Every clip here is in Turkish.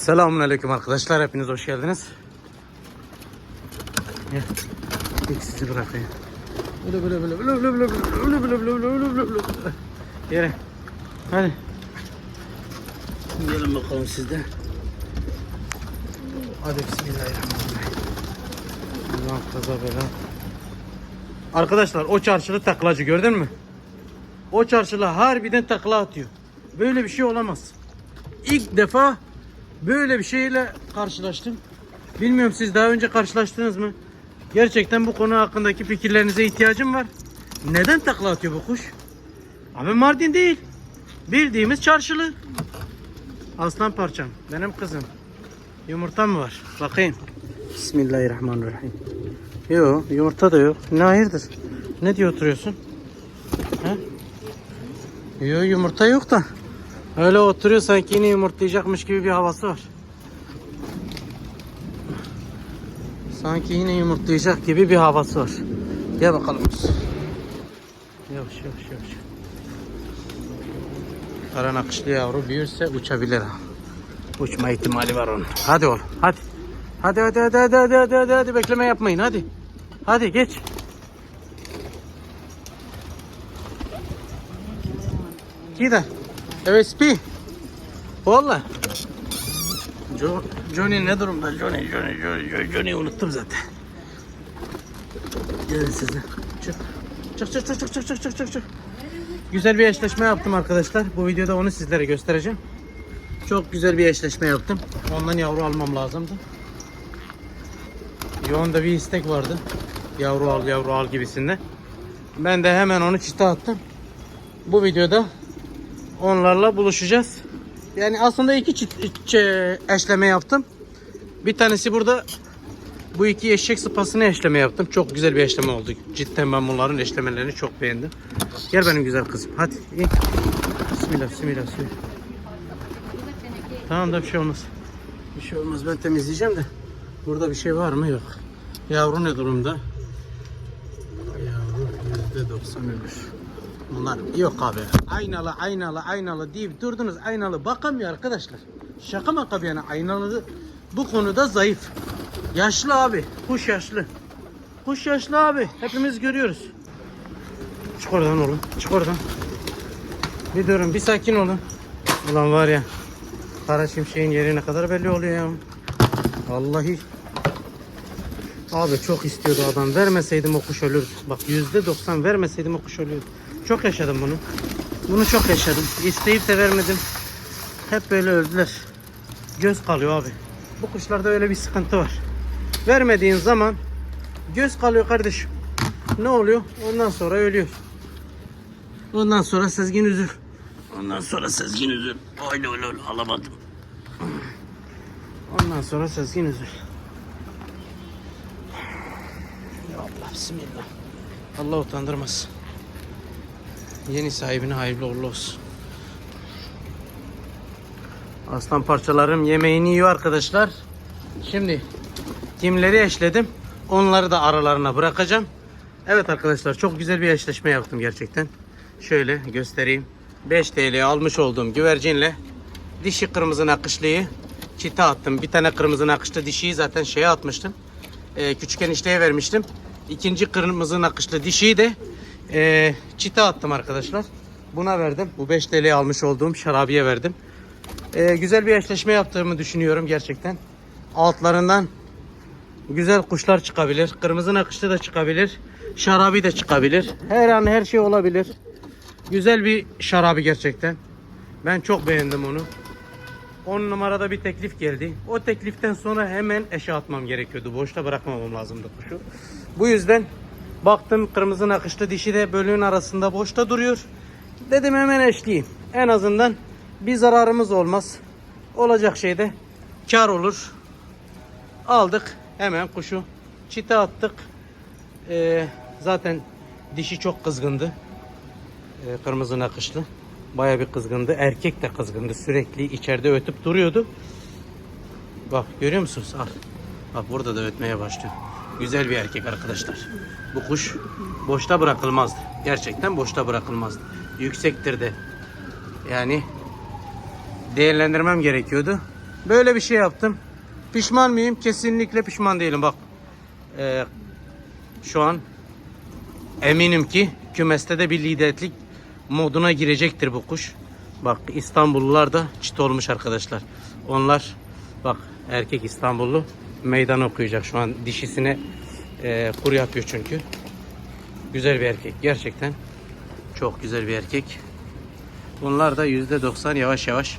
Selamünaleyküm arkadaşlar. Hepiniz hoş geldiniz. Gel. İlk sizi bırakayım. Böyle böyle böyle böyle böyle böyle böyle böyle böyle böyle böyle böyle Yere. Hadi. Gelin bakalım sizde. Hadi bismillahirrahmanirrahim. Allah kaza bela. Arkadaşlar o çarşılı taklacı gördün mü? O çarşılı harbiden takla atıyor. Böyle bir şey olamaz. İlk defa böyle bir şeyle karşılaştım. Bilmiyorum siz daha önce karşılaştınız mı? Gerçekten bu konu hakkındaki fikirlerinize ihtiyacım var. Neden takla atıyor bu kuş? Abi Mardin değil. Bildiğimiz çarşılı. Aslan parçam. Benim kızım. Yumurta mı var? Bakayım. Bismillahirrahmanirrahim. Yok yumurta da yok. Ne hayırdır? Ne diye oturuyorsun? He? Yok yumurta yok da. Öyle oturuyor sanki yine yumurtlayacakmış gibi bir havası var. Sanki yine yumurtlayacak gibi bir havası var. Gel bakalım. Yavaş yavaş yavaş. Kara nakışlı yavru büyürse uçabilir ha. Uçma ihtimali var onun. Hadi oğlum hadi. Hadi hadi hadi hadi hadi hadi hadi, hadi. bekleme yapmayın hadi. Hadi geç. Kida. OSP. Valla. Jo Johnny ne durumda? Johnny, Johnny, Johnny, Johnny unuttum zaten. Gelin size. Çık. Çık çık çık çık çık çık çık çık. Güzel bir eşleşme yaptım arkadaşlar. Bu videoda onu sizlere göstereceğim. Çok güzel bir eşleşme yaptım. Ondan yavru almam lazımdı. Yoğunda bir istek vardı. Yavru al yavru al gibisinde. Ben de hemen onu çite attım. Bu videoda onlarla buluşacağız. Yani aslında iki çift çi- eşleme yaptım. Bir tanesi burada bu iki eşek sıpasını eşleme yaptım. Çok güzel bir eşleme oldu. Cidden ben bunların eşlemelerini çok beğendim. Gel benim güzel kızım. Hadi in. Bismillah, bismillah, bismillah. Tamam da bir şey olmaz. Bir şey olmaz. Ben temizleyeceğim de. Burada bir şey var mı? Yok. Yavru ne durumda? Yavru yüzde doksan ölür. Bunlar yok abi. Aynalı aynalı aynalı deyip durdunuz aynalı bakamıyor arkadaşlar. Şaka maka yana aynalı bu konuda zayıf. Yaşlı abi. Kuş yaşlı. Kuş yaşlı abi. Hepimiz görüyoruz. Çık oradan oğlum. Çık oradan. Bir durun bir sakin olun. Ulan var ya. Kara şimşeğin yeri ne kadar belli oluyor ya. Vallahi. Abi çok istiyordu adam. Vermeseydim o kuş ölürdü. Bak yüzde doksan vermeseydim o kuş ölürdü. Çok yaşadım bunu. Bunu çok yaşadım. İsteyip de vermedim. Hep böyle öldüler. Göz kalıyor abi. Bu kuşlarda öyle bir sıkıntı var. Vermediğin zaman göz kalıyor kardeşim. Ne oluyor? Ondan sonra ölüyor. Ondan sonra Sezgin üzül. Ondan sonra Sezgin üzül. Öyle öyle öyle alamadım. Ondan sonra Sezgin üzül. Ya Allah bismillah. Allah utandırmasın. Yeni sahibine hayırlı uğurlu olsun. Aslan parçalarım yemeğini yiyor arkadaşlar. Şimdi kimleri eşledim. Onları da aralarına bırakacağım. Evet arkadaşlar çok güzel bir eşleşme yaptım gerçekten. Şöyle göstereyim. 5 TL almış olduğum güvercinle dişi kırmızı nakışlıyı çita attım. Bir tane kırmızı nakışlı dişiyi zaten şeye atmıştım. Ee, küçük enişteye vermiştim. İkinci kırmızı nakışlı dişiyi de ee, çita attım arkadaşlar. Buna verdim. Bu 5 TL almış olduğum şarabiye verdim. Ee, güzel bir eşleşme yaptığımı düşünüyorum gerçekten. Altlarından güzel kuşlar çıkabilir. Kırmızı nakışlı da çıkabilir. Şarabi de çıkabilir. Her an her şey olabilir. Güzel bir şarabi gerçekten. Ben çok beğendim onu. 10 numarada bir teklif geldi. O tekliften sonra hemen eşe atmam gerekiyordu. Boşta bırakmamam lazımdı kuşu. Bu yüzden baktım kırmızı nakışlı dişi de bölüğün arasında boşta duruyor. Dedim hemen eşleyeyim. En azından bir zararımız olmaz. Olacak şey de kar olur. Aldık hemen kuşu. Çite attık. Ee, zaten dişi çok kızgındı. Ee, kırmızı nakışlı. Baya bir kızgındı. Erkek de kızgındı. Sürekli içeride ötüp duruyordu. Bak görüyor musunuz? Al. Bak burada da ötmeye başlıyor. Güzel bir erkek arkadaşlar. Bu kuş boşta bırakılmazdı. Gerçekten boşta bırakılmazdı. Yüksektir de. Yani değerlendirmem gerekiyordu. Böyle bir şey yaptım. Pişman mıyım? Kesinlikle pişman değilim. Bak. Ee, şu an eminim ki kümeste de bir liderlik moduna girecektir bu kuş. Bak İstanbullular da çit olmuş arkadaşlar. Onlar bak erkek İstanbullu meydan okuyacak şu an dişisine e, kur yapıyor çünkü. Güzel bir erkek gerçekten. Çok güzel bir erkek. Bunlar da %90 yavaş yavaş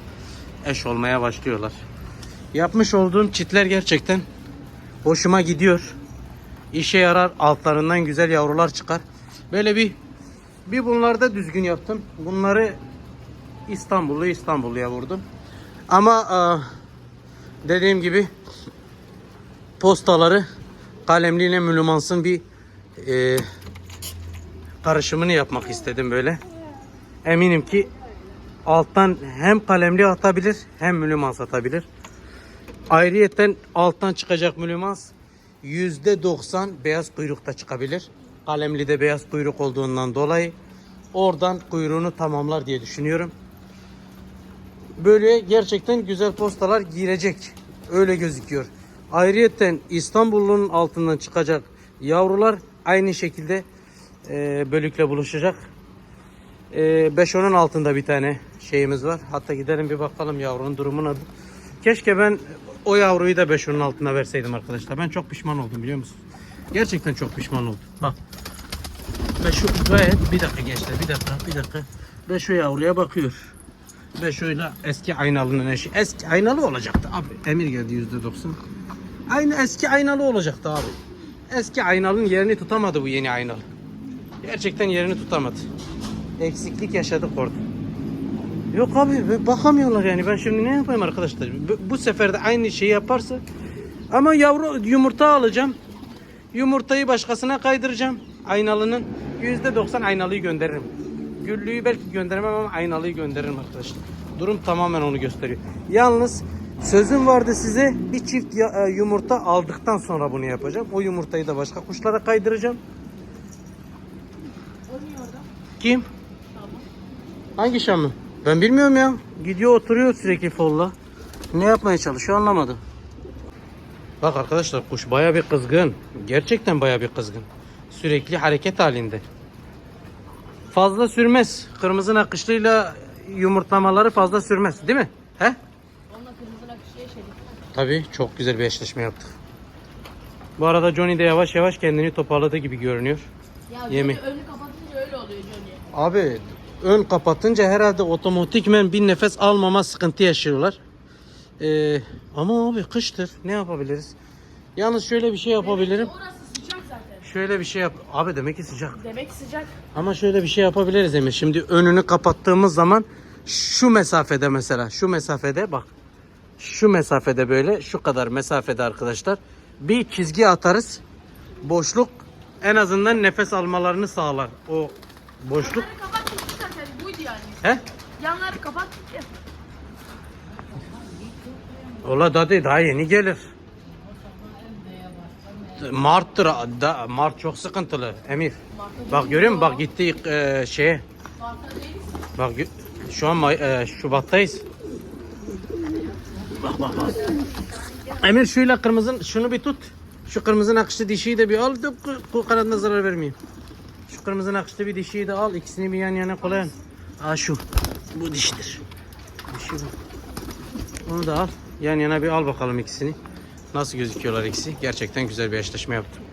eş olmaya başlıyorlar. Yapmış olduğum çitler gerçekten hoşuma gidiyor. İşe yarar. Altlarından güzel yavrular çıkar. Böyle bir bir bunlarda düzgün yaptım. Bunları İstanbullu İstanbulluya vurdum. Ama e, dediğim gibi postaları kalemliyle mülümansın bir e, karışımını yapmak istedim böyle. Eminim ki alttan hem kalemli atabilir hem mülümans atabilir. Ayrıyeten alttan çıkacak mülümans %90 beyaz kuyrukta çıkabilir. Kalemli de beyaz kuyruk olduğundan dolayı oradan kuyruğunu tamamlar diye düşünüyorum. Böyle gerçekten güzel postalar girecek. Öyle gözüküyor. Ayrıyeten İstanbul'un altından çıkacak yavrular aynı şekilde e, bölükle buluşacak. E, 5-10'un altında bir tane şeyimiz var. Hatta gidelim bir bakalım yavrunun durumuna. Keşke ben o yavruyu da 5-10'un altına verseydim arkadaşlar. Ben çok pişman oldum biliyor musunuz? Gerçekten çok pişman oldum. Bak. Ve şu gayet bir dakika gençler bir dakika bir dakika. Ve şu yavruya bakıyor. Ve şöyle eski aynalının eşi. Eski aynalı olacaktı abi. Emir geldi yüzde doksan. Aynı eski aynalı olacaktı abi. Eski aynalının yerini tutamadı bu yeni aynalı. Gerçekten yerini tutamadı. Eksiklik yaşadık orada. Yok abi bakamıyorlar yani ben şimdi ne yapayım arkadaşlar? Bu, bu sefer de aynı şeyi yaparsa ama yavru yumurta alacağım. Yumurtayı başkasına kaydıracağım. Aynalının %90 aynalıyı gönderirim. Güllüyü belki gönderemem ama aynalıyı gönderirim arkadaşlar. Durum tamamen onu gösteriyor. Yalnız sözüm vardı size bir çift e, yumurta aldıktan sonra bunu yapacağım. O yumurtayı da başka kuşlara kaydıracağım. Kim? Hangi Şam'ı? Ben bilmiyorum ya. Gidiyor oturuyor sürekli folla. Ne yapmaya çalışıyor anlamadım. Bak arkadaşlar kuş baya bir kızgın. Gerçekten baya bir kızgın. Sürekli hareket halinde. Fazla sürmez. Kırmızı nakışlıyla yumurtlamaları fazla sürmez. Değil mi? He? Tabii çok güzel bir eşleşme yaptık. Bu arada Johnny de yavaş yavaş kendini toparladı gibi görünüyor. Ya Yemi. Johnny önünü kapatınca öyle oluyor Johnny. Abi ön kapatınca herhalde otomatikmen bir nefes almama sıkıntı yaşıyorlar. Ee, ama abi kıştır. Ne yapabiliriz? Yalnız şöyle bir şey yapabilirim. Orası sıcak zaten. Şöyle bir şey yap. Abi demek ki sıcak. Demek sıcak. Ama şöyle bir şey yapabiliriz Emir. Şimdi önünü kapattığımız zaman şu mesafede mesela şu mesafede bak. Şu mesafede böyle şu kadar mesafede arkadaşlar bir çizgi atarız. Boşluk en azından nefes almalarını sağlar. O boşluk. Yanları kapattık zaten buydu yani. He? Yanları kapattık ya. Ola da değil, daha yeni gelir. Mart'tır. Da, Mart çok sıkıntılı Emir. Bak görüyor musun? Bak gitti e, şeye. Bak şu an e, Şubat'tayız. Bak bak bak. Emir şuyla kırmızı şunu bir tut. Şu kırmızı nakışlı dişiyi de bir al. da ku- ku- kanadına zarar vermeyeyim. Şu kırmızı nakışlı bir dişiyi de al. İkisini bir yan yana koyalım. Aa şu. Bu diştir. Dişi bu. Onu da al. Yan yana bir al bakalım ikisini. Nasıl gözüküyorlar ikisi? Gerçekten güzel bir eşleşme yaptım.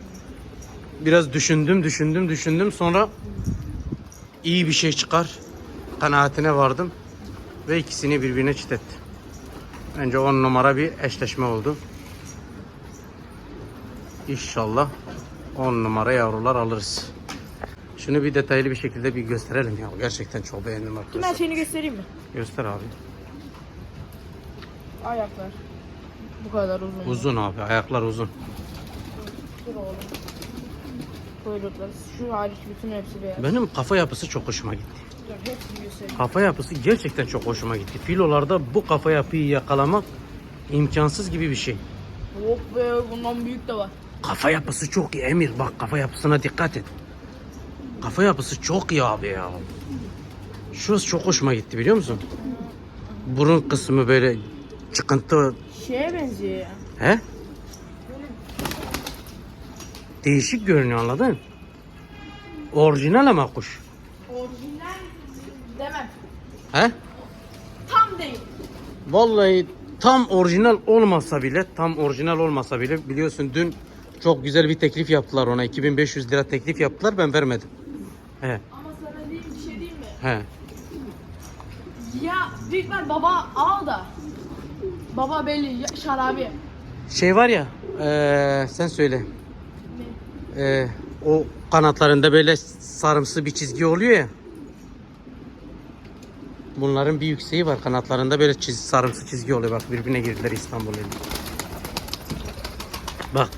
Biraz düşündüm, düşündüm, düşündüm. Sonra iyi bir şey çıkar kanaatine vardım ve ikisini birbirine çitettim. Bence 10 numara bir eşleşme oldu. İnşallah 10 numara yavrular alırız. Şunu bir detaylı bir şekilde bir gösterelim ya. Gerçekten çok beğendim Ben arkadaşlar. şeyini göstereyim mi? Göster abi. Ayaklar. Bu kadar uzun. Uzun abi. Ayaklar uzun. Dur oğlum. Şu hariç bütün hepsi beyaz. Benim kafa yapısı çok hoşuma gitti. Kafa yapısı gerçekten çok hoşuma gitti. Filolarda bu kafa yapıyı yakalamak imkansız gibi bir şey. Yok be bundan büyük de var. Kafa yapısı çok iyi Emir. Bak kafa yapısına dikkat et. Kafa yapısı çok iyi abi ya. Şurası çok hoşuma gitti biliyor musun? Burun kısmı böyle çıkıntı. Şeye benziyor ya. He? Değişik görünüyor anladın? Orijinal ama kuş. Orijinal. He? Tam değil. Vallahi tam orijinal olmasa bile, tam orijinal olmasa bile biliyorsun dün çok güzel bir teklif yaptılar ona. 2500 lira teklif yaptılar ben vermedim. He. Ama sana diyeyim bir şey diyeyim mi? He. Ya büyük ihtimal baba al da. Baba belli ya- şarabi. Şey var ya, eee, sen söyle. Eee, o kanatlarında böyle sarımsı bir çizgi oluyor ya. Bunların bir yükseği var kanatlarında böyle çiz, sarımsı çizgi oluyor bak birbirine girdiler İstanbul'u. Bak.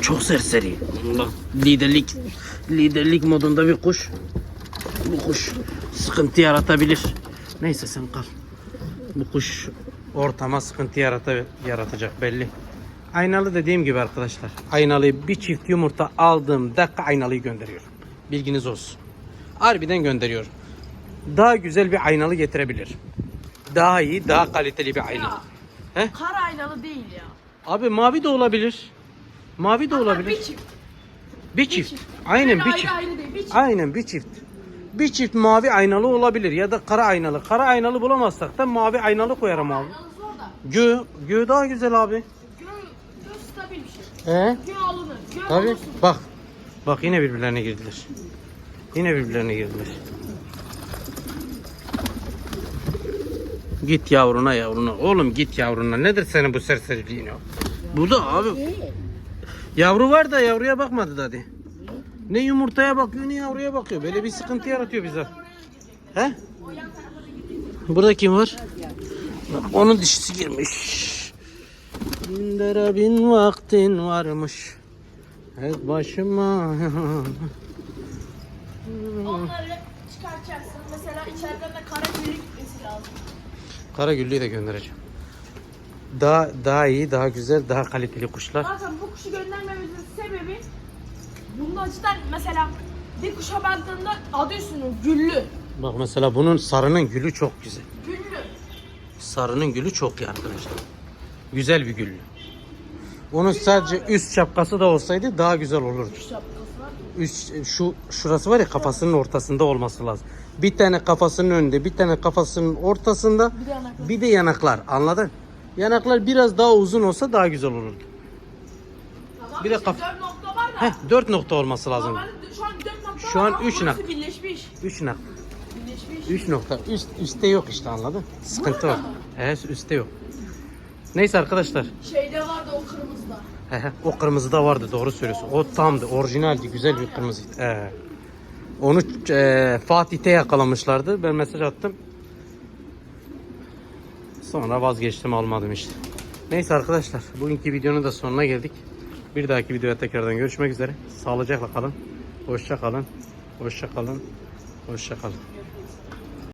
Çok serseri. Bak liderlik liderlik modunda bir kuş. Bu kuş sıkıntı yaratabilir. Neyse sen kal. Bu kuş ortama sıkıntı yarata, yaratacak belli. Aynalı dediğim gibi arkadaşlar. Aynalıyı bir çift yumurta aldığım dakika aynalıyı gönderiyorum. Bilginiz olsun. Harbiden gönderiyorum. Daha güzel bir aynalı getirebilir. Daha iyi, daha kaliteli bir aynalı. He? Kara aynalı değil ya. Abi mavi de olabilir. Mavi de Ama olabilir. bir çift. Bir çift. Aynen Böyle bir ayrı çift. ayrı değil. Bir çift. Aynen bir çift. Bir çift mavi aynalı olabilir ya da kara aynalı. Kara aynalı bulamazsak da mavi aynalı koyarım abi. Aynalı zor da. Gö, gö daha güzel abi. Gö, gö stabil bir şey. He? Gö alınır. Gö Tabii. Bak. Bak yine birbirlerine girdiler. Yine birbirlerine girdiler. Git yavruna yavruna. Oğlum git yavruna. Nedir senin bu serseriliğin ya? Bu da abi. Yavru var da yavruya bakmadı da hadi. Ne yumurtaya bakıyor ne yavruya bakıyor. Böyle bir sıkıntı yaratıyor bize. He? Burada kim var? Onun dişisi girmiş. Bin bin vaktin varmış. Hep başıma. Onları çıkartacaksın. Mesela içeriden de kara gitmesi lazım. Karagüllü'yü de göndereceğim. Daha daha iyi, daha güzel, daha kaliteli kuşlar. Zaten bu kuşu göndermemizin sebebi bunda cidden mesela bir kuşa baktığında adı üstünde güllü. Bak mesela bunun sarının gülü çok güzel. Güllü. Sarının gülü çok iyi arkadaşlar. Güzel bir güllü. Onun sadece üst şapkası da olsaydı daha güzel olurdu. Kuş şapkası var. Üst şu şurası var ya kafasının ortasında olması lazım. Bir tane kafasının önünde, bir tane kafasının ortasında, Bir de yanakları. bir de yanaklar. Anladın? Yanaklar biraz daha uzun olsa daha güzel olurdu. Tamam, Bir de kaf- dört nokta var da. Heh, dört nokta olması lazım. Normalde şu an dört nokta Şu var an ama üç burası nak- birleşmiş. Üç nak. Birleşmiş. 3 nokta. Üst, üstte yok işte anladın? Sıkıntı Burada var. mı? Evet üstte yok. Neyse arkadaşlar. Şeyde vardı o kırmızıda. O kırmızı da vardı doğru söylüyorsun. O tamdı orijinaldi güzel bir kırmızıydı. Ee, onu e, Fatih'te yakalamışlardı. Ben mesaj attım. Sonra vazgeçtim almadım işte. Neyse arkadaşlar bugünkü videonun da sonuna geldik. Bir dahaki videoya tekrardan görüşmek üzere. Sağlıcakla kalın. Hoşça kalın. Hoşça kalın. Hoşça kalın.